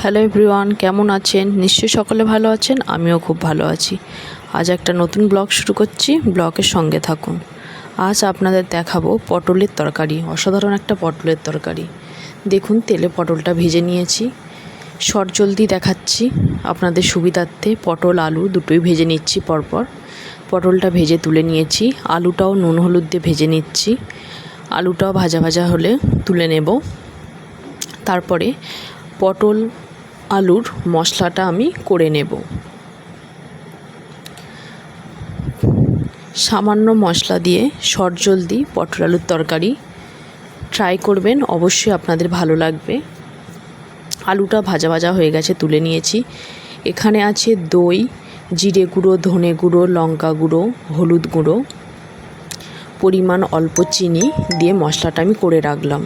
Hello everyone, কেমন আছেন? নিশ্চয়ই সকলে ভালো আছেন, আমিও খুব ভালো আছি। আজ একটা নতুন ব্লগ শুরু করছি, ব্লগের সঙ্গে থাকুন। আজ আপনাদের দেখাবো পটলের তরকারি, অসাধারণ একটা পটলের তরকারি। দেখুন, তেলে পটলটা ভেজে নিয়েছি। শর্ট জলদি দেখাচ্ছি আপনাদের সুবিধার্থে, পটল, আলু দুটোই ভেজে নিচ্ছি পরপর। পটলটা ভেজে তুলে নিয়েছি, আলুটাও নুন হলুদ দিয়ে ভেজে নিচ্ছি। আলুটাও ভাজা ভাজা হলে তুলে নেব। তারপরে পটল আলুর মশলাটা আমি করে নেব। সামান্য মশলা দিয়ে শর্ট জলদি পটল আলুর তরকারি ট্রাই করবেন, অবশ্যই আপনাদের ভালো লাগবে। আলুটা ভাজা ভাজা হয়ে গেছে, তুলে নিয়েছি। এখানে আছে দই, জিরে গুঁড়ো, ধনে গুঁড়ো, লঙ্কা গুঁড়ো, হলুদ গুঁড়ো, পরিমাণ অল্প চিনি দিয়ে মশলাটা আমি করে রাখলাম।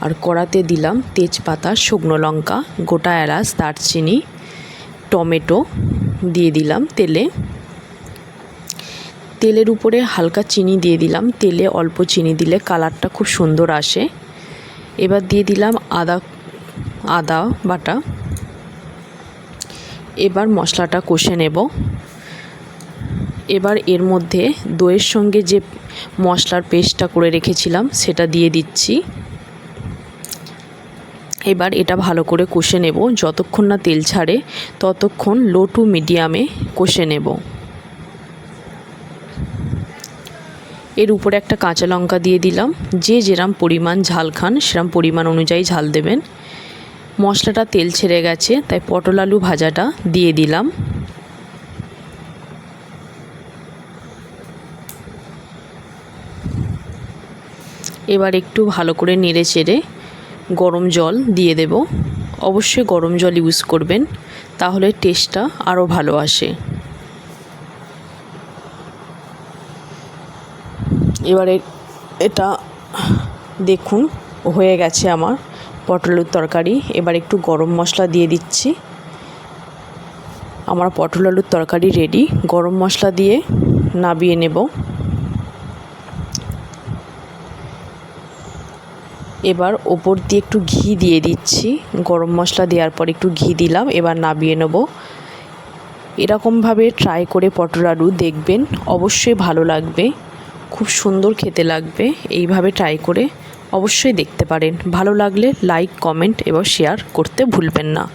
আর কড়াতে দিলাম তেজপাতা, শুকনো লঙ্কা, গোটা এলাচ, দারচিনি, টমেটো দিয়ে দিলাম তেলে। তেলের উপরে হালকা চিনি দিয়ে দিলাম। তেলে অল্প চিনি দিলে কালারটা খুব সুন্দর আসে। এবার দিয়ে দিলাম আদা আদা বাটা। এবার মশলাটা কষে নেব। এবার এর মধ্যে দইয়ের সঙ্গে যে মশলার পেস্টটা করে রেখেছিলাম, সেটা দিয়ে দিচ্ছি। এবার এটা ভালো করে কষে নেব। যতক্ষণ না তেল ছাড়ে, ততক্ষণ লো টু মিডিয়ামে কষে নেব। এর উপরে একটা কাঁচা লঙ্কা দিয়ে দিলাম। যে যেরাম পরিমাণ ঝাল খান, সেরাম পরিমাণ অনুযায়ী ঝাল দেবেন। মশলাটা তেল ছেড়ে গেছে, তাই পটল আলু ভাজাটা দিয়ে দিলাম। এবার একটু ভালো করে নেড়ে চেড়ে গরম জল দিয়ে দেব। অবশ্যই গরম জল ইউজ করবেন, তাহলে টেস্টটা আরও ভালো আসে। এবারে এটা দেখুন, হয়ে গেছে আমার পটলের তরকারি। এবার একটু গরম মশলা দিয়ে দিচ্ছি। আমার পটল আলুর তরকারি রেডি গরম মশলা দিয়ে নাবিয়ে নেব। এবার ওপর দিয়ে একটু ঘি দিয়ে দিচ্ছি। গরম মশলা দেওয়ার পর একটু ঘি দিলাম, এবার নাবিয়ে নেব। এরকমভাবে ট্রাই করে পটল আলু দেখবেন, অবশ্যই ভালো লাগবে। খুব সুন্দর খেতে লাগবে, এইভাবে ট্রাই করে অবশ্যই দেখতে পারেন। ভালো লাগলে লাইক কমেন্ট এবং শেয়ার করতে ভুলবেন না।